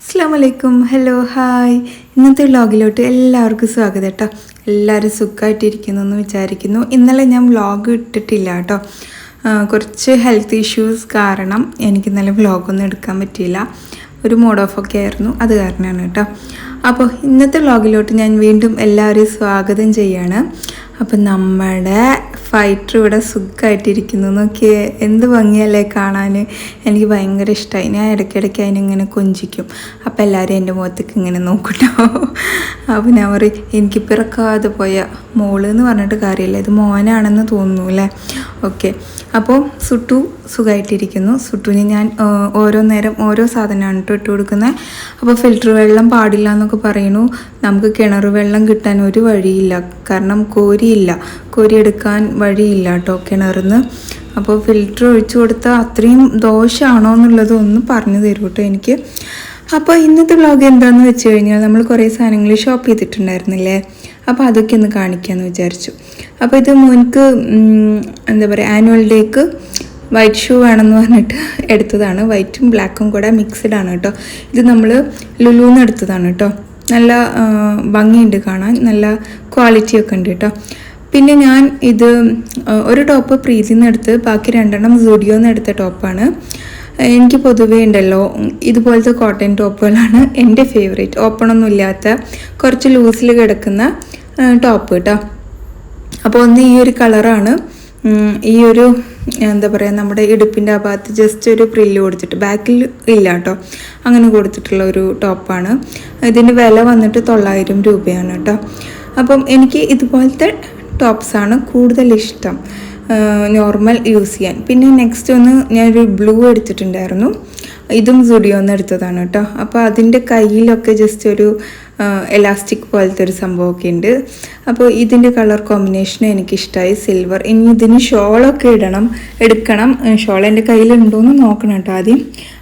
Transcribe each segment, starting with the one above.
അസ്സാം വലൈക്കും hello hi ഇന്നത്തെ വ്ളോഗിലോട്ട് എല്ലാവർക്കും സ്വാഗതം കേട്ടോ എല്ലാവരും സുഖമായിട്ടിരിക്കുന്നു എന്ന് വിചാരിക്കുന്നു. ഇന്നലെ ഞാൻ വ്ളോഗ് ഇട്ടിട്ടില്ല കേട്ടോ കുറച്ച് ഹെൽത്ത് ഇഷ്യൂസ് കാരണം എനിക്ക് ഇന്നലെ വ്ലോഗൊന്നും എടുക്കാൻ പറ്റിയില്ല. ഒരു മൂഡ് ഓഫ് ഒക്കെ ആയിരുന്നു. അത് കാരണമാണ് കേട്ടോ അപ്പോൾ ഇന്നത്തെ വ്ളോഗിലോട്ട് ഞാൻ വീണ്ടും എല്ലാവരെയും സ്വാഗതം ചെയ്യാണ്. അപ്പം നമ്മുടെ ഫൈറ്റർ ഇവിടെ സുഖമായിട്ടിരിക്കുന്നു നോക്കിയേ എന്ത് ഭംഗിയല്ലേ കാണാൻ എനിക്ക് ഭയങ്കര ഇഷ്ടമായി ഞാൻ ഇടയ്ക്കിടയ്ക്ക് അതിനിങ്ങനെ കൊഞ്ചിക്കും. അപ്പോൾ എല്ലാവരും എന്റെ മുഖത്തേക്ക് ഇങ്ങനെ നോക്കട്ടോ. അപ്പോൾ ഞാൻ പറയും എനിക്ക് പിറക്കാതെ പോയ മോൾ എന്ന് പറഞ്ഞിട്ട് കാര്യമില്ല. ഇത് മോനാണെന്ന് തോന്നുന്നു അല്ലേ? ഓക്കെ. അപ്പോൾ സുട്ടു സുഖമായിട്ടിരിക്കുന്നു സുട്ടുവിന് ഞാൻ ഓരോ നേരം ഓരോ സാധനമാണ് കേട്ടോ ഇട്ട് കൊടുക്കുന്നത് അപ്പോൾ ഫിൽറ്റർ വെള്ളം പാടില്ല എന്നൊക്കെ പറയുന്നു. നമുക്ക് കിണർ വെള്ളം കിട്ടാൻ ഒരു വഴിയില്ല. കാരണം കോരിയില്ല. കോരി എടുക്കാൻ വഴിയില്ല കേട്ടോ കിണറിന്ന്. അപ്പോൾ ഫിൽറ്റർ ഒഴിച്ചു കൊടുത്താൽ അത്രയും ദോഷമാണോ എന്നുള്ളത് ഒന്ന് പറഞ്ഞു തരൂ കേട്ടോ എനിക്ക്. അപ്പോൾ ഇന്നത്തെ വ്ളോഗ് എന്താണെന്ന് വെച്ച് കഴിഞ്ഞാൽ നമ്മൾ കുറേ സാധനങ്ങൾ ഷോപ്പ് ചെയ്തിട്ടുണ്ടായിരുന്നില്ലേ? അപ്പോൾ അതൊക്കെ ഒന്ന് കാണിക്കാമെന്ന് വിചാരിച്ചു. അപ്പോൾ ഇത് മോൻക്ക് എന്താ പറയുക ആനുവൽ ഡേക്ക് വൈറ്റ് ഷൂ വേണമെന്ന് പറഞ്ഞിട്ട് എടുത്തതാണ്. വൈറ്റും ബ്ലാക്കും കൂടെ മിക്സ്ഡ് ആണ് കേട്ടോ. ഇത് നമ്മൾ ലുലുന്ന് എടുത്തതാണ് കേട്ടോ. നല്ല ഭംഗിയുണ്ട് കാണാൻ. നല്ല ക്വാളിറ്റി ഒക്കെ ഉണ്ട് കേട്ടോ. പിന്നെ ഞാൻ ഇത് ഒരു ടോപ്പ് പ്രീതിയിൽ നിന്ന് എടുത്ത് ബാക്കി രണ്ടെണ്ണം സുഡിയോയിൽ നിന്ന് എടുത്ത ടോപ്പാണ് എനിക്ക് പൊതുവേ ഉണ്ടല്ലോ ഇതുപോലത്തെ കോട്ടൺ ടോപ്പുകളാണ് എന്റെ ഫേവറേറ്റ് ഓപ്പണൊന്നും ഇല്ലാത്ത കുറച്ച് ലൂസിൽ കിടക്കുന്ന ടോപ്പ് കേട്ടോ. അപ്പോൾ ഒന്ന് ഈ ഒരു കളറാണ് ഈ ഒരു എന്താ പറയുക നമ്മുടെ ഇടുപ്പിന്റെ ആ ഭാഗത്ത് ജസ്റ്റ് ഒരു പ്രില്ല് കൊടുത്തിട്ട് ബാക്കിൽ ഇല്ല കേട്ടോ അങ്ങനെ കൊടുത്തിട്ടുള്ള ഒരു ടോപ്പാണ് ഇതിന്റെ വില വന്നിട്ട് തൊള്ളായിരം രൂപയാണ് കേട്ടോ അപ്പം എനിക്ക് ഇതുപോലത്തെ ടോപ്സാണ് കൂടുതൽ ഇഷ്ടം. നോർമൽ യൂസ് ചെയ്യാൻ. പിന്നെ നെക്സ്റ്റ് ഒന്ന് ഞാനൊരു ബ്ലൂ എടുത്തിട്ടുണ്ടായിരുന്നു. ഇതും സുഡിയോന്ന് എടുത്തതാണ് കേട്ടോ അപ്പോൾ അതിന്റെ കയ്യിലൊക്കെ ജസ്റ്റ് ഒരു എലാസ്റ്റിക് പോലത്തെ ഒരു സംഭവമൊക്കെ ഉണ്ട്. അപ്പോൾ ഇതിന്റെ കളർ കോമ്പിനേഷനും എനിക്കിഷ്ടമായി സിൽവർ ഇനി ഇതിന് ഷോളൊക്കെ ഇടണം. എടുക്കണം. ഷോൾ എന്റെ കയ്യിലുണ്ടോയെന്ന് നോക്കണം കേട്ടോ ആദ്യം.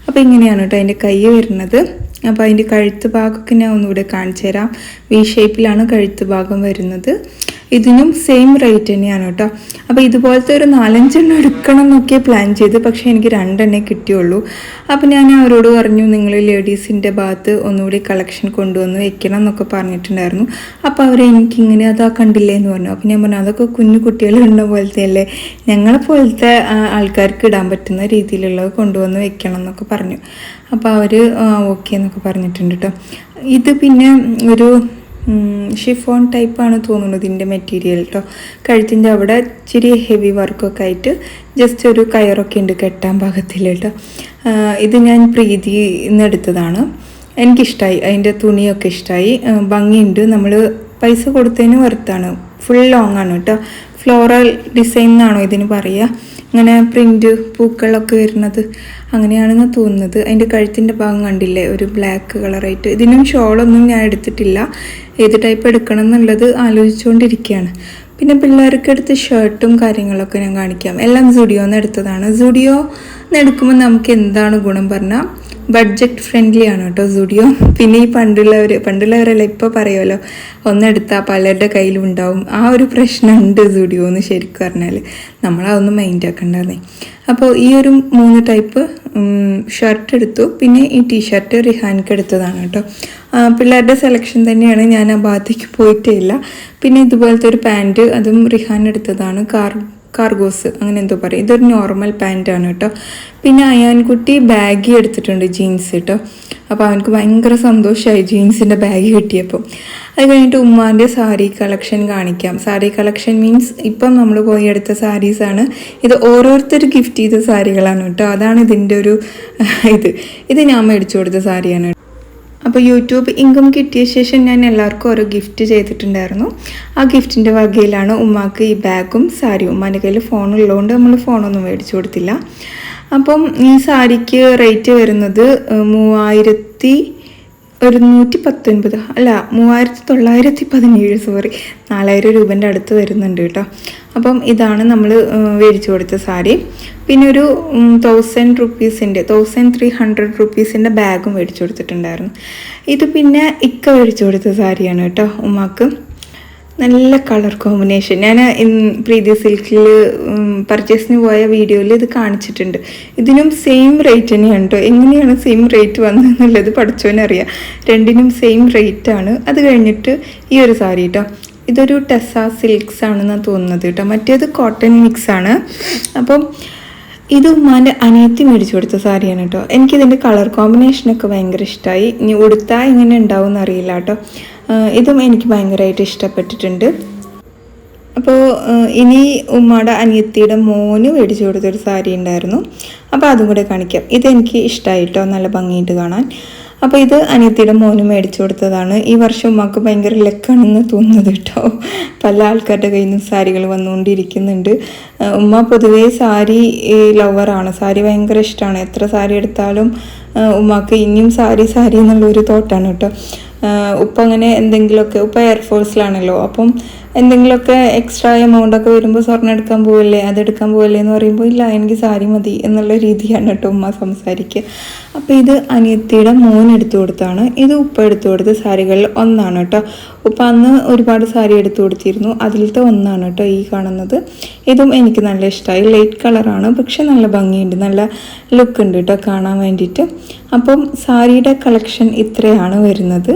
അപ്പോൾ ഇങ്ങനെയാണ് കേട്ടോ അതിന്റെ കൈ വരുന്നത്. അപ്പോൾ അതിന്റെ കഴുത്ത് ഭാഗമൊക്കെ ഞാൻ ഒന്നുകൂടെ കാണിച്ചു തരാം വി ഷേപ്പിലാണ് കഴുത്ത് ഭാഗം വരുന്നത്. ഇതിനും സെയിം റേറ്റ് തന്നെയാണ് കേട്ടോ. അപ്പോൾ ഇതുപോലത്തെ ഒരു നാലഞ്ചെണ്ണം എടുക്കണം എന്നൊക്കെ പ്ലാൻ ചെയ്ത് പക്ഷേ എനിക്ക് രണ്ടെണ്ണേ കിട്ടിയുള്ളൂ. അപ്പോൾ ഞാൻ അവരോട് പറഞ്ഞു നിങ്ങൾ ലേഡീസിന്റെ ഭാഗത്ത് ഒന്നുകൂടി കളക്ഷൻ കൊണ്ടുവന്ന് വെക്കണം എന്നൊക്കെ പറഞ്ഞിട്ടുണ്ടായിരുന്നു. അപ്പോൾ അവർ എനിക്കിങ്ങനെ അതാ കണ്ടില്ലേ എന്ന് പറഞ്ഞു. അപ്പോൾ ഞാൻ പറഞ്ഞു അതൊക്കെ കുഞ്ഞു കുട്ടികളുള്ള പോലത്തെയല്ലേ? ഞങ്ങളെ പോലത്തെ ആൾക്കാർക്ക് ഇടാൻ പറ്റുന്ന രീതിയിലുള്ളത് കൊണ്ടുവന്ന് വെക്കണം എന്നൊക്കെ പറഞ്ഞു. അപ്പോൾ അവർ ഓക്കെ എന്നൊക്കെ പറഞ്ഞിട്ടുണ്ട് കേട്ടോ. ഇത് പിന്നെ ഒരു ഷിഫോൺ ടൈപ്പാണ് തോന്നുന്നു ഇതിന്റെ മെറ്റീരിയൽ കേട്ടോ കഴുത്തിന്റെ അവിടെ ഇച്ചിരി ഹെവി വർക്കൊക്കെ ആയിട്ട് ജസ്റ്റ് ഒരു കയറൊക്കെ ഉണ്ട് കെട്ടാൻ പാകത്തിൽ കേട്ടോ ഇത് ഞാൻ പ്രീതി എന്നെടുത്തതാണ് എനിക്കിഷ്ടമായി അതിന്റെ തുണിയൊക്കെ ഇഷ്ടമായി ഭംഗിയുണ്ട്. നമ്മൾ പൈസ കൊടുത്തതിന് വർത്താണ് ഫുൾ ലോങ് ആണ് കേട്ടോ ഫ്ലോറൽ ഡിസൈൻ എന്നാണോ ഇതിന് പറയുക ഇങ്ങനെ പ്രിന്റ് പൂക്കളൊക്കെ വരുന്നത്. അങ്ങനെയാണെന്ന് തോന്നുന്നത്. അതിന്റെ കഴുത്തിന്റെ ഭാഗം കണ്ടില്ലേ? ഒരു ബ്ലാക്ക് കളറായിട്ട് ഇതിനും ഷോളൊന്നും ഞാൻ എടുത്തിട്ടില്ല. ഏത് ടൈപ്പ് എടുക്കണം എന്നുള്ളത് ആലോചിച്ചുകൊണ്ടിരിക്കുകയാണ്. പിന്നെ പിള്ളേർക്ക് എടുത്ത ഷർട്ടും കാര്യങ്ങളൊക്കെ ഞാൻ കാണിക്കാം. എല്ലാം സുഡിയോന്ന് എടുത്തതാണ്. സുഡിയോ എടുക്കുമ്പോൾ നമുക്ക് എന്താണ് ഗുണം പറഞ്ഞാൽ ബഡ്ജറ്റ് ഫ്രണ്ട്ലി ആണ് കേട്ടോ സുഡിയോ പിന്നെ ഈ പണ്ടുള്ളവർ പണ്ടുള്ളവരെല്ലാം ഇപ്പോൾ പറയുമല്ലോ ഒന്നെടുത്താൽ പലരുടെ കയ്യിലും ഉണ്ടാവും. ആ ഒരു പ്രശ്നമുണ്ട് സുഡിയോ എന്ന് ശരിക്കും പറഞ്ഞാൽ നമ്മളതൊന്നും മൈൻഡ് ആക്കണ്ടെന്നേ. അപ്പോൾ ഈ ഒരു മൂന്ന് ടൈപ്പ് ഷർട്ട് എടുത്തു. പിന്നെ ഈ ടീഷർട്ട് റിഹാൻക്ക് എടുത്തതാണ് കേട്ടോ. പിള്ളേരുടെ സെലക്ഷൻ തന്നെയാണ് ഞാൻ ആ ഭാഗത്തേക്ക് പോയിട്ടേ ഇല്ല. പിന്നെ ഇതുപോലത്തെ ഒരു പാന്റ് അതും റിഹാൻ എടുത്തതാണ്. കാർ കാർഗോസ് അങ്ങനെ എന്തോ പറയും. ഇതൊരു നോർമൽ പാന്റാണ് കേട്ടോ. പിന്നെ അയാൻകുട്ടി ബാഗി എടുത്തിട്ടുണ്ട് ജീൻസ് കേട്ടോ അപ്പോൾ അവനക്ക് ഭയങ്കര സന്തോഷമായി ജീൻസിന്റെ ബാഗ് കിട്ടിയപ്പോൾ അത് കഴിഞ്ഞിട്ട് ഉമ്മാന്റെ സാരി കളക്ഷൻ കാണിക്കാം. സാരി കളക്ഷൻ മീൻസ് ഇപ്പം നമ്മൾ പോയി എടുത്ത സാരീസാണ് ഇത് ഓരോരുത്തർ ഗിഫ്റ്റ് ചെയ്ത സാരികളാണ് കേട്ടോ. അതാണ് ഇതിന്റെ ഒരു ഇത്. ഇത് ഞാൻ മേടിച്ചു കൊടുത്ത സാരിയാണ് അപ്പോൾ യൂട്യൂബ് ഇൻകം കിട്ടിയ ശേഷം ഞാൻ എല്ലാവർക്കും ഓരോ ഗിഫ്റ്റ് ചെയ്തിട്ടുണ്ടായിരുന്നു. ആ ഗിഫ്റ്റിന്റെ വകയിലാണ് ഉമ്മാക്ക് ഈ ബാഗും സാരിയും. ഉമ്മാന്റെ കയ്യിൽ ഫോൺ ഉള്ളതുകൊണ്ട് നമ്മൾ ഫോണൊന്നും മേടിച്ചു കൊടുത്തില്ല. അപ്പം ഈ സാരിക്ക് റേറ്റ് വരുന്നത് മൂവായിരത്തി ഒരു നൂറ്റി പത്തൊൻപത് അല്ല മൂവായിരത്തി തൊള്ളായിരത്തി പതിനേഴ് സോറി നാലായിരം രൂപന്റെ അടുത്ത് വരുന്നുണ്ട് കേട്ടോ. അപ്പം ഇതാണ് നമ്മൾ മേടിച്ചു കൊടുത്ത സാരി. പിന്നെ ഒരു തൗസൻഡ് റുപ്പീസിന്റെ തൗസൻഡ് ത്രീ ഹൺഡ്രഡ് റുപ്പീസിന്റെ ബാഗും മേടിച്ചു കൊടുത്തിട്ടുണ്ടായിരുന്നു. ഇത് പിന്നെ ഇക്ക മേടിച്ചു കൊടുത്ത സാരിയാണ് കേട്ടോ ഉമ്മാക്ക്. നല്ല കളർ കോമ്പിനേഷൻ ഞാൻ പ്രീതി സിൽക്കിൽ പർച്ചേസിന് പോയ വീഡിയോയിൽ ഇത് കാണിച്ചിട്ടുണ്ട്. ഇതിനും സെയിം റേറ്റ് തന്നെയാണ് കേട്ടോ എങ്ങനെയാണ് സെയിം റേറ്റ് വന്നതെന്നുള്ളത് പഠിച്ചവനറിയാം. രണ്ടിനും സെയിം റേറ്റ് ആണ്. അത് കഴിഞ്ഞിട്ട് ഈ ഒരു സാരി കേട്ടോ ഇതൊരു ടെസ സിൽക്സ് ആണെന്നാണ് തോന്നുന്നത് കേട്ടോ മറ്റേത് കോട്ടൺ മിക്സ് ആണ്. അപ്പം ഇത് ഉമ്മാന്റെ അനിയത്തി മേടിച്ചു കൊടുത്ത സാരിയാണ് കേട്ടോ എനിക്കിതിന്റെ കളർ കോമ്പിനേഷനൊക്കെ ഭയങ്കര ഇഷ്ടമായി ഇനി ഉടുത്താൽ ഇങ്ങനെ ഉണ്ടാവും എന്നറിയില്ല കേട്ടോ ഇതും എനിക്ക് ഭയങ്കരമായിട്ട് ഇഷ്ടപ്പെട്ടിട്ടുണ്ട്. അപ്പോൾ ഇനി ഉമ്മയുടെ അനിയത്തിയുടെ മോന് മേടിച്ചു കൊടുത്തൊരു സാരി ഉണ്ടായിരുന്നു. അപ്പോൾ അതും കൂടെ കാണിക്കാം. ഇതെനിക്ക് ഇഷ്ടമായിട്ടോ നല്ല ഭംഗിയിട്ട് കാണാൻ. അപ്പോൾ ഇത് അനിയത്തിയുടെ മോന് മേടിച്ചു കൊടുത്തതാണ്. ഈ വർഷം ഉമ്മാക്ക് ഭയങ്കര ലക്കാണെന്ന് തോന്നുന്നത് കേട്ടോ. പല ആൾക്കാരുടെ കയ്യിൽ നിന്ന് സാരികൾ വന്നുകൊണ്ടിരിക്കുന്നുണ്ട്. ഉമ്മ പൊതുവേ സാരി ലവറാണ് സാരി ഭയങ്കര ഇഷ്ടമാണ് എത്ര സാരി എടുത്താലും ഉമ്മാക്ക് ഇനിയും സാരി സാരി എന്നുള്ളൊരു തോട്ടാണ് കേട്ടോ. ഉപ്പ അങ്ങനെ എന്തെങ്കിലുമൊക്കെ ഉപ്പ എയർഫോഴ്സിലാണല്ലോ അപ്പം എന്തെങ്കിലുമൊക്കെ എക്സ്ട്രാ എമൗണ്ട് ഒക്കെ വരുമ്പോൾ സ്വർണം എടുക്കാൻ പോവല്ലേ അതെടുക്കാൻ പോവല്ലേ എന്ന് പറയുമ്പോൾ ഇല്ല എനിക്ക് സാരി മതി എന്നുള്ള രീതിയാണ് കേട്ടോ ഉമ്മ സംസാരിക്കുക അപ്പോൾ ഇത് അനിയത്തിയുടെ മോൻ എടുത്തു കൊടുത്താണ്. ഇത് ഉപ്പ എടുത്തു കൊടുത്ത സാരികളിൽ ഒന്നാണ് കേട്ടോ. ഉപ്പ അന്ന് ഒരുപാട് സാരി എടുത്തു കൊടുത്തിരുന്നു. അതിലത്തെ ഒന്നാണ് കേട്ടോ ഈ കാണുന്നത്. ഇതും എനിക്ക് നല്ല ഇഷ്ടമായി ലൈറ്റ് കളറാണ് പക്ഷെ നല്ല ഭംഗിയുണ്ട്. നല്ല ലുക്ക് ഉണ്ട് കേട്ടോ കാണാൻ വേണ്ടിയിട്ട്. അപ്പം സാരിയുടെ കളക്ഷൻ ഇത്രയാണ് വരുന്നത്.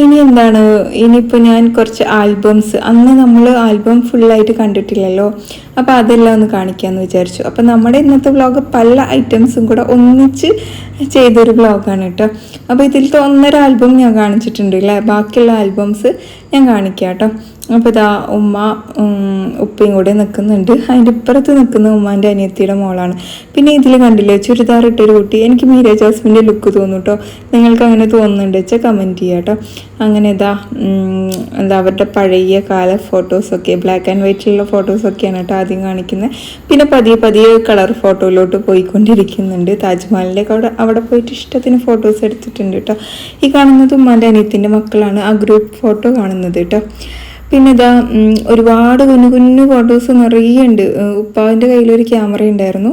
ഇനി എന്താണ്? ഇനിയിപ്പോൾ ഞാൻ കുറച്ച് ആൽബംസ് അന്ന് നമ്മൾ ആൽബം ഫുള്ളായിട്ട് കണ്ടിട്ടില്ലല്ലോ. അപ്പോൾ അതെല്ലാം ഒന്ന് കാണിക്കാമെന്ന് വിചാരിച്ചു. അപ്പോൾ നമ്മുടെ ഇന്നത്തെ വ്ളോഗ് പല ഐറ്റംസും കൂടെ ഒന്നിച്ച് ചെയ്തൊരു വ്ളോഗാണ് കേട്ടോ. അപ്പോൾ ഇതിലത്തെ ഒന്നര ആൽബം ഞാൻ കാണിച്ചിട്ടുണ്ട് അല്ലേ ബാക്കിയുള്ള ആൽബംസ് ഞാൻ കാണിക്കാം കേട്ടോ. അപ്പോൾ ഇതാ ഉമ്മ ഉപ്പയും കൂടെ നിൽക്കുന്നുണ്ട് അതിന്റെ ഇപ്പുറത്ത് നിൽക്കുന്ന ഉമ്മാന്റെ അനിയത്തിയുടെ മോളാണ്. പിന്നെ ഇതിൽ കണ്ടില്ലേ ചുരിദാർ ഇട്ടൊരു കുട്ടി. എനിക്ക് മീര ജാസ്മിന്റെ ലുക്ക് തോന്നും കേട്ടോ നിങ്ങൾക്ക് അങ്ങനെ തോന്നുന്നുണ്ട് വെച്ചാൽ കമന്റ് ചെയ്യാം കേട്ടോ. അങ്ങനെ ഇതാ എന്താ അവരുടെ പഴയ കാല ഫോട്ടോസൊക്കെ ബ്ലാക്ക് ആൻഡ് വൈറ്റിലുള്ള ഫോട്ടോസൊക്കെയാണ് കേട്ടോ. ആദ്യം കാണിക്കുന്നത്. പിന്നെ പതിയെ പതിയെ കളർ ഫോട്ടോയിലോട്ട് പോയിക്കൊണ്ടിരിക്കുന്നുണ്ട്. താജ്മഹലിലേക്ക് അവിടെ അവിടെ പോയിട്ട് ഇഷ്ടത്തിന് ഫോട്ടോസ് എടുത്തിട്ടുണ്ട് കേട്ടോ. ഈ കാണുന്നത് ഉമ്മാന്റെ അനിയത്തിന്റെ മക്കളാണ്. ആ ഗ്രൂപ്പ് ഫോട്ടോ കാണുന്നത് കേട്ടോ. പിന്നെ ഇതാ ഒരുപാട് കുഞ്ഞു കുഞ്ഞു ഫോട്ടോസ് നിറയെ ഉണ്ട്. ഉപ്പാവിന്റെ കയ്യിലൊരു ക്യാമറ ഉണ്ടായിരുന്നു.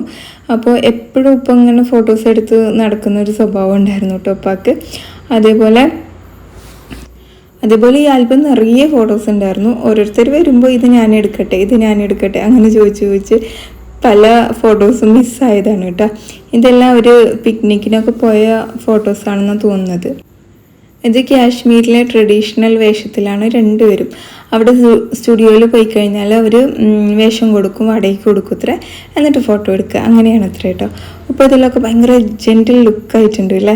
അപ്പോൾ എപ്പോഴും ഉപ്പ ഇങ്ങനെ ഫോട്ടോസ് എടുത്ത് നടക്കുന്ന ഒരു സ്വഭാവം ഉണ്ടായിരുന്നു കേട്ടോ ഉപ്പാക്ക്. അതേപോലെ അതേപോലെ ഈ ആൽബം നിറയെ ഫോട്ടോസ് ഉണ്ടായിരുന്നു. ഓരോരുത്തർ വരുമ്പോൾ ഇത് ഞാൻ എടുക്കട്ടെ ഇത് ഞാൻ എടുക്കട്ടെ അങ്ങനെ ചോദിച്ച് ചോദിച്ച് പല ഫോട്ടോസും മിസ്സായതാണ് കേട്ടോ. ഇതെല്ലാം ഒരു പിക്നിക്കിനൊക്കെ പോയ ഫോട്ടോസാണെന്നാണ് തോന്നുന്നത്. ഇത് കാശ്മീരിലെ ട്രഡീഷണൽ വേഷത്തിലാണ് രണ്ടുപേരും. അവിടെ സ്റ്റുഡിയോയിൽ പോയി കഴിഞ്ഞാൽ അവർ വേഷം കൊടുക്കും വാടകയ്ക്ക് കൊടുക്കും എന്നിട്ട് ഫോട്ടോ എടുക്കുക. അങ്ങനെയാണ് അത്ര കേട്ടോ. അപ്പോൾ ഇതിലൊക്കെ ഭയങ്കര ജെന്റൽ ലുക്കായിട്ടുണ്ട് അല്ലേ?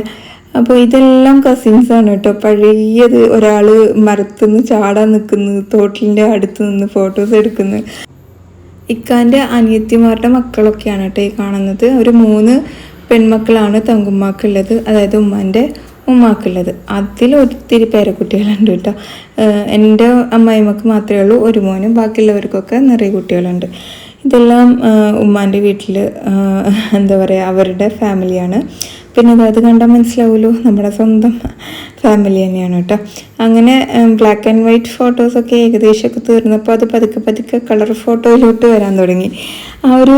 അപ്പോൾ ഇതെല്ലാം കസിൻസ് ആണ് കേട്ടോ. പഴയത് ഒരാൾ മരത്തുനിന്ന് ചാടാൻ നിൽക്കുന്നു തോട്ടിലിന്റെ അടുത്ത് നിന്ന് ഫോട്ടോസ് എടുക്കുന്നു. ഇക്കാന്റെ അനിയത്തിമാരുടെ മക്കളൊക്കെയാണ് കേട്ടോ ഈ കാണുന്നത്. ഒരു മൂന്ന് പെൺമക്കളാണ് തങ്കുമ്മാക്കുള്ളത് അതായത് ഉമ്മാന്റെ ഉമ്മാക്കുള്ളത്. അതിൽ ഒത്തിരി പേരക്കുട്ടികളുണ്ട് കേട്ടോ. എന്റെ അമ്മായിമ്മക്ക് മാത്രമേ ഉള്ളൂ ഒരു മോനും ബാക്കിയുള്ളവർക്കൊക്കെ നിറയെ കുട്ടികളുണ്ട്. ഇതെല്ലാം ഉമ്മാന്റെ വീട്ടിൽ എന്താ പറയുക അവരുടെ ഫാമിലിയാണ് പിന്നെ അത് അത് കണ്ടാൽ മനസ്സിലാവുമല്ലോ നമ്മുടെ സ്വന്തം ഫാമിലി തന്നെയാണ് കേട്ടോ. അങ്ങനെ ബ്ലാക്ക് ആൻഡ് വൈറ്റ് ഫോട്ടോസൊക്കെ ഏകദേശമൊക്കെ തീർന്നപ്പോൾ അത് പതുക്കെ പതുക്കെ കളർ ഫോട്ടോയിലോട്ട് വരാൻ തുടങ്ങി. ആ ഒരു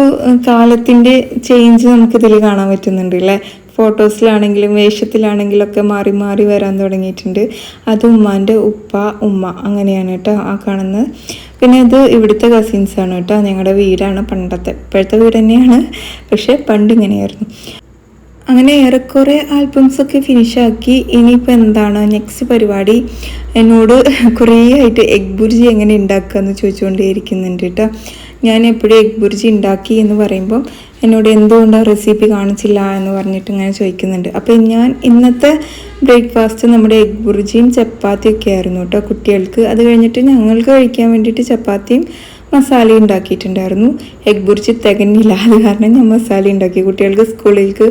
കാലത്തിന്റെ ചേഞ്ച് നമുക്കിതിൽ കാണാൻ പറ്റുന്നുണ്ട് അല്ലേ? ഫോട്ടോസിലാണെങ്കിലും വേഷത്തിലാണെങ്കിലും ഒക്കെ മാറി മാറി വരാൻ തുടങ്ങിയിട്ടുണ്ട്. അത് ഉമ്മാന്റെ ഉപ്പ ഉമ്മ അങ്ങനെയാണ് കേട്ടോ ആ കാണുന്നത്. പിന്നെ ഇത് ഇവിടുത്തെ കസിൻസാണ് കേട്ടോ. ഞങ്ങളുടെ വീടാണ് പണ്ടത്തെ ഇപ്പോഴത്തെ വീട് തന്നെയാണ്. പക്ഷേ പണ്ട് ഇങ്ങനെയായിരുന്നു. അങ്ങനെ ഏറെക്കുറെ ആൽബംസൊക്കെ ഫിനിഷാക്കി ഇനിയിപ്പോൾ എന്താണ് നെക്സ്റ്റ് പരിപാടി? എന്നോട് കുറേ ആയിട്ട് എഗ് ബുർജി എങ്ങനെ ഉണ്ടാക്കുക എന്ന് ചോദിച്ചുകൊണ്ടേയിരിക്കുന്നുണ്ട് കേട്ടോ ഞാൻ എപ്പോഴും എഗ് ബുർജി ഉണ്ടാക്കി എന്ന് പറയുമ്പോൾ എന്നോട് എന്തുകൊണ്ടാണ് റെസിപ്പി കാണിച്ചില്ല എന്ന് പറഞ്ഞിട്ട് ഇങ്ങനെ ചോദിക്കുന്നുണ്ട്. അപ്പോൾ ഞാൻ ഇന്നത്തെ ബ്രേക്ക്ഫാസ്റ്റ് നമ്മുടെ എഗ് ബുർജിയും ചപ്പാത്തിയൊക്കെ ആയിരുന്നു കേട്ടോ കുട്ടികൾക്ക്. അത് കഴിഞ്ഞിട്ട് ഞങ്ങൾക്ക് കഴിക്കാൻ വേണ്ടിയിട്ട് ചപ്പാത്തിയും മസാല ഉണ്ടാക്കിയിട്ടുണ്ടായിരുന്നു. എഗ് ബുർജി തികഞ്ഞില്ല. അത് കാരണം ഞാൻ മസാല ഉണ്ടാക്കി കുട്ടികൾക്ക് സ്കൂളിലേക്ക്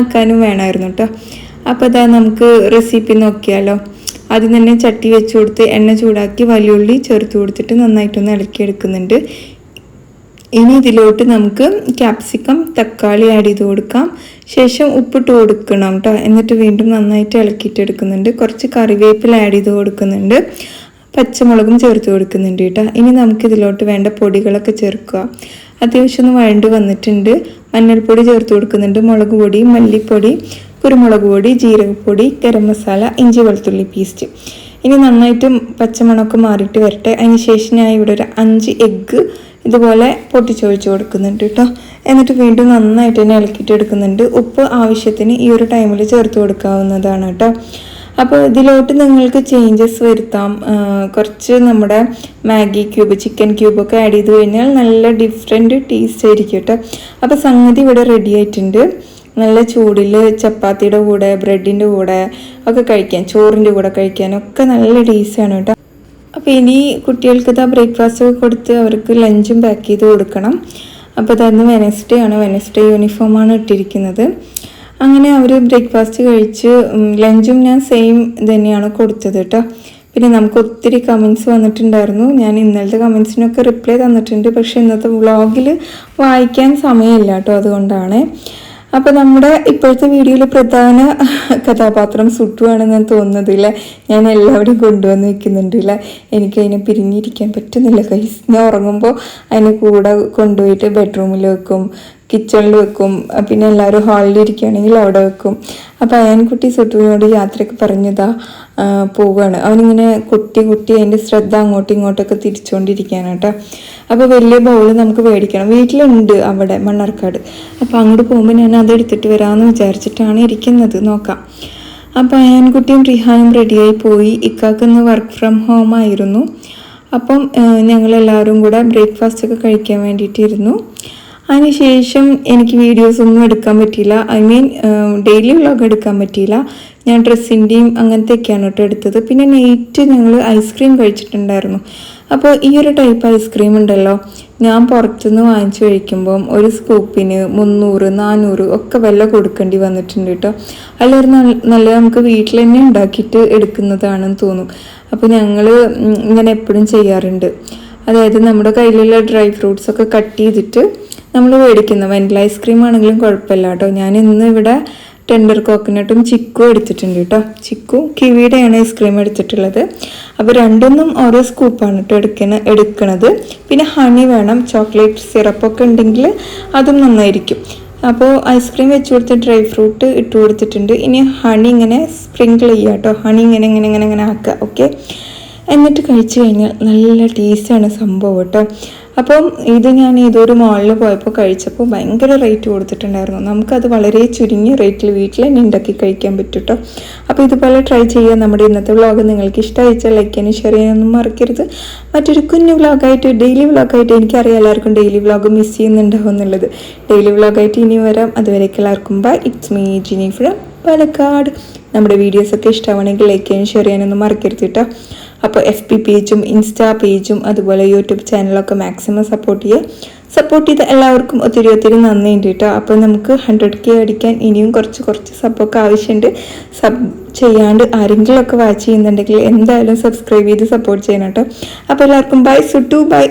ആക്കാനും വേണമായിരുന്നു കേട്ടോ അപ്പോൾ അതാ നമുക്ക് റെസിപ്പി നോക്കിയാലോ. ആദ്യം തന്നെ ചട്ടി വെച്ച് കൊടുത്ത് എണ്ണ ചൂടാക്കി വലിയുള്ളി ചേർത്ത് കൊടുത്തിട്ട് നന്നായിട്ടൊന്ന് ഇളക്കി ഇളക്കിയെടുക്കുന്നുണ്ട്. ഇനി ഇതിലോട്ട് നമുക്ക് ക്യാപ്സിക്കം തക്കാളി ആഡ് ചെയ്ത് കൊടുക്കാം. ശേഷം ഉപ്പിട്ട് കൊടുക്കണം കേട്ടോ എന്നിട്ട് വീണ്ടും നന്നായിട്ട് ഇളക്കിയിട്ട് എടുക്കുന്നുണ്ട്. കുറച്ച് കറിവേപ്പില ആഡ് ചെയ്ത് കൊടുക്കുന്നുണ്ട്. പച്ചമുളകും ചേർത്ത് കൊടുക്കുന്നുണ്ട് കേട്ടോ. ഇനി നമുക്ക് ഇതിലോട്ട് വേണ്ട പൊടികളൊക്കെ ചേർക്കുക. അത്യാവശ്യം ഒന്ന് വഴണ്ട് വന്നിട്ടുണ്ട്. മഞ്ഞൾപ്പൊടി ചേർത്ത് കൊടുക്കുന്നുണ്ട്. മുളക് പൊടി മല്ലിപ്പൊടി കുരുമുളക് പൊടി ജീരകപ്പൊടി ഗരം മസാല ഇഞ്ചി വെളുത്തുള്ളി പേസ്റ്റ്. ഇനി നന്നായിട്ട് പച്ചമണമൊക്കെ മാറിയിട്ട് വരട്ടെ. അതിന് ശേഷം ഞാൻ ഇവിടെ ഒരു അഞ്ച് എഗ്ഗ് ഇതുപോലെ പൊട്ടിച്ചൊഴിച്ച് കൊടുക്കുന്നുണ്ട് കേട്ടോ. എന്നിട്ട് വീണ്ടും നന്നായിട്ട് തന്നെ ഇളക്കിയിട്ട് എടുക്കുന്നുണ്ട്. ഉപ്പ് ആവശ്യത്തിന് ഈ ഒരു ടൈമിൽ ചേർത്ത് കൊടുക്കാവുന്നതാണ് കേട്ടോ. അപ്പോൾ ഇതിലോട്ട് നിങ്ങൾക്ക് ചേഞ്ചസ് വരുത്താം. കുറച്ച് നമ്മുടെ മാഗി ക്യൂബ് ചിക്കൻ ക്യൂബൊക്കെ ആഡ് ചെയ്ത് കഴിഞ്ഞാൽ നല്ല ഡിഫറെന്റ് ടേസ്റ്റ് ആയിരിക്കും കേട്ടോ. അപ്പോൾ സംഗതി ഇവിടെ റെഡി ആയിട്ടുണ്ട്. നല്ല ചൂടിൽ ചപ്പാത്തിയുടെ കൂടെ ബ്രെഡിന്റെ കൂടെ ഒക്കെ കഴിക്കാൻ ചോറിന്റെ കൂടെ കഴിക്കാനൊക്കെ നല്ല ടേസ്റ്റാണ് കേട്ടോ. അപ്പോൾ ഇനി കുട്ടികൾക്ക് ഇതാ ബ്രേക്ക്ഫാസ്റ്റ് ഒക്കെ കൊടുത്ത് അവർക്ക് ലഞ്ചും പാക്ക് ചെയ്ത് കൊടുക്കണം. അപ്പോൾ അതായത് വെനസ്ഡേ ആണ്. വെനസ്ഡേ യൂണിഫോമാണ് ഇട്ടിരിക്കുന്നത്. അങ്ങനെ അവർ ബ്രേക്ക്ഫാസ്റ്റ് കഴിച്ച് ലഞ്ചും ഞാൻ സെയിം തന്നെയാണ് കൊടുത്തത് കേട്ടോ പിന്നെ നമുക്ക് ഒത്തിരി കമൻസ് വന്നിട്ടുണ്ടായിരുന്നു. ഞാൻ ഇന്നലത്തെ കമൻസിനൊക്കെ റിപ്ലൈ തന്നിട്ടുണ്ട്. പക്ഷേ ഇന്നത്തെ വ്ളോഗിൽ വായിക്കാൻ സമയമില്ല കേട്ടോ അതുകൊണ്ടാണ്. അപ്പോൾ നമ്മുടെ ഇപ്പോഴത്തെ വീഡിയോയിൽ പ്രധാന കഥാപാത്രം സുട്ടുവാണെന്ന് തോന്നുന്നത് ഇല്ലേ ഞാൻ എല്ലാവരും കൊണ്ടുവന്ന് വെക്കുന്നുണ്ട് ഇല്ല എനിക്കതിനെ പിരിഞ്ഞിരിക്കാൻ പറ്റുന്നില്ല കൈസ് ഞാൻ ഉറങ്ങുമ്പോൾ അതിനെ കൂടെ കൊണ്ടുപോയിട്ട് ബെഡ്റൂമിൽ വെക്കും. കിച്ചണിൽ വെക്കും. പിന്നെ എല്ലാവരും ഹാളിൽ ഇരിക്കുകയാണെങ്കിൽ അവിടെ വെക്കും. അപ്പോൾ അയാൻകുട്ടി സുട്ടുവിനോട് യാത്രയ്ക്ക് പറഞ്ഞതാ പോവുകയാണ് അവനിങ്ങനെ കുട്ടി കുട്ടി അതിന്റെ ശ്രദ്ധ അങ്ങോട്ടും ഇങ്ങോട്ടൊക്കെ തിരിച്ചുകൊണ്ടിരിക്കുകയാണ് കേട്ടോ അപ്പോൾ വലിയ ബൗൾ നമുക്ക് മേടിക്കണം. വീട്ടിലുണ്ട് അവിടെ മണ്ണാർക്കാട്. അപ്പോൾ അങ്ങോട്ട് പോകുമ്പോൾ ഞാൻ അത് എടുത്തിട്ട് വരാമെന്ന് വിചാരിച്ചിട്ടാണ് ഇരിക്കുന്നത്. നോക്കാം. അപ്പോൾ അയാൻകുട്ടിയും റിഹാനും റെഡിയായി പോയി. ഇക്കാക്ക് ഇന്ന് വർക്ക് ഫ്രം ഹോം ആയിരുന്നു. അപ്പം ഞങ്ങളെല്ലാവരും കൂടെ ബ്രേക്ക്ഫാസ്റ്റ് ഒക്കെ കഴിക്കാൻ വേണ്ടിയിട്ടിരുന്നു. അതിനുശേഷം എനിക്ക് വീഡിയോസ് ഒന്നും എടുക്കാൻ പറ്റിയില്ല. ഐ മീൻ ഡെയിലി വ്ളോഗ് എടുക്കാൻ പറ്റിയില്ല. ഞാൻ ഡ്രസ്സിന്റെയും അങ്ങനത്തെയൊക്കെയാണ് കേട്ടോ എടുത്തത്. പിന്നെ നൈറ്റ് ഞങ്ങൾ ഐസ്ക്രീം കഴിച്ചിട്ടുണ്ടായിരുന്നു. അപ്പോൾ ഈ ഒരു ടൈപ്പ് ഐസ്ക്രീം ഉണ്ടല്ലോ ഞാൻ പുറത്തുനിന്ന് വാങ്ങിച്ചു കഴിക്കുമ്പം ഒരു സ്കൂപ്പിന് മുന്നൂറ് നാനൂറ് ഒക്കെ വില കൊടുക്കേണ്ടി വന്നിട്ടുണ്ട് കേട്ടോ നല്ല നല്ല നമുക്ക് വീട്ടിൽ തന്നെ ഉണ്ടാക്കിയിട്ട് എടുക്കുന്നതാണെന്ന് തോന്നും. അപ്പോൾ ഞങ്ങൾ ഇങ്ങനെ എപ്പോഴും ചെയ്യാറുണ്ട്. അതായത് നമ്മുടെ കയ്യിലുള്ള ഡ്രൈ ഫ്രൂട്ട്സ് ഒക്കെ കട്ട് ചെയ്തിട്ട് നമ്മൾ മേടിക്കുന്ന. വെനില ഐസ്ക്രീം ആണെങ്കിലും കുഴപ്പമില്ല കേട്ടോ. ഞാൻ ഇന്ന് ഇവിടെ ടെൻഡർ കോക്കനട്ടും ചിക്കും എടുത്തിട്ടുണ്ട് കേട്ടോ. ചിക്കു കിവിയുടെയാണ് ഐസ്ക്രീം എടുത്തിട്ടുള്ളത്. അപ്പോൾ രണ്ടൊന്നും ഓരോ സ്കൂപ്പാണ് കേട്ടോ എടുക്കണ എടുക്കണത്. പിന്നെ ഹണി വേണം. ചോക്ലേറ്റ് സിറപ്പൊക്കെ ഉണ്ടെങ്കിൽ അതും നന്നായിരിക്കും. അപ്പോൾ ഐസ്ക്രീം വെച്ച് കൊടുത്ത് ഡ്രൈ ഫ്രൂട്ട് ഇട്ട് കൊടുത്തിട്ടുണ്ട്. ഇനി ഹണി ഇങ്ങനെ സ്പ്രിങ്കിൾ ചെയ്യുക കേട്ടോ. ഹണി ഇങ്ങനെ ഇങ്ങനെ ഇങ്ങനെ ഇങ്ങനെ ആക്കുക. ഓക്കെ എന്നിട്ട് കഴിച്ചു കഴിഞ്ഞാൽ നല്ല ടേസ്റ്റാണ് സംഭവം കേട്ടോ. അപ്പം ഇത് ഞാൻ ഇതൊരു മാളിൽ പോയപ്പോൾ കഴിച്ചപ്പോൾ ഭയങ്കര റേറ്റ് കൊടുത്തിട്ടുണ്ടായിരുന്നു. നമുക്കത് വളരെ ചുരുങ്ങിയ റേറ്റിൽ വീട്ടിൽ തന്നെ ഉണ്ടാക്കി കഴിക്കാൻ പറ്റും കേട്ടോ അപ്പോൾ ഇതുപോലെ ട്രൈ ചെയ്യുക നമ്മുടെ ഇന്നത്തെ വ്ളോഗ് നിങ്ങൾക്ക് ഇഷ്ടമായിച്ചാൽ ലൈക്ക് ചെയ്യാനും ഷെയർ ചെയ്യാനൊന്നും മറക്കരുത്. മറ്റൊരു കുഞ്ഞു വ്ളോഗായിട്ട് ഡെയിലി വ്ളോഗായിട്ട് എനിക്കറിയാം എല്ലാവർക്കും ഡെയിലി വ്ളോഗ് മിസ് ചെയ്യുന്നുണ്ടാവും എന്നുള്ളത്. ഡെയിലി വ്ളോഗായിട്ട് ഇനി വരാം. അതുവരേക്ക് എല്ലാവർക്കും bye it's me Jini from Palakkad. നമ്മുടെ വീഡിയോസൊക്കെ ഇഷ്ടമാണെങ്കിൽ ലൈക്ക് ചെയ്യാനും ഷെയർ ചെയ്യാനൊന്നും മറക്കരുത് കേട്ടോ. അപ്പോൾ എഫ് പി പേജും ഇൻസ്റ്റാ പേജും അതുപോലെ യൂട്യൂബ് ചാനലൊക്കെ മാക്സിമം സപ്പോർട്ട് ചെയ്യുക. സപ്പോർട്ട് ചെയ്ത എല്ലാവർക്കും ഒത്തിരി ഒത്തിരി നന്ദിയുണ്ട് കേട്ടോ. അപ്പോൾ നമുക്ക് ഹൺഡ്രഡ് കെ അടിക്കാൻ ഇനിയും കുറച്ച് കുറച്ച് സബ്ബൊക്കെ ആവശ്യമുണ്ട്. സബ് ചെയ്യാണ്ട് ആരെങ്കിലും ഒക്കെ വാച്ച് ചെയ്യുന്നുണ്ടെങ്കിൽ എന്തായാലും സബ്സ്ക്രൈബ് ചെയ്ത് സപ്പോർട്ട് ചെയ്യണം കേട്ടോ. അപ്പോൾ എല്ലാവർക്കും ബൈ സുട്ടു ബൈ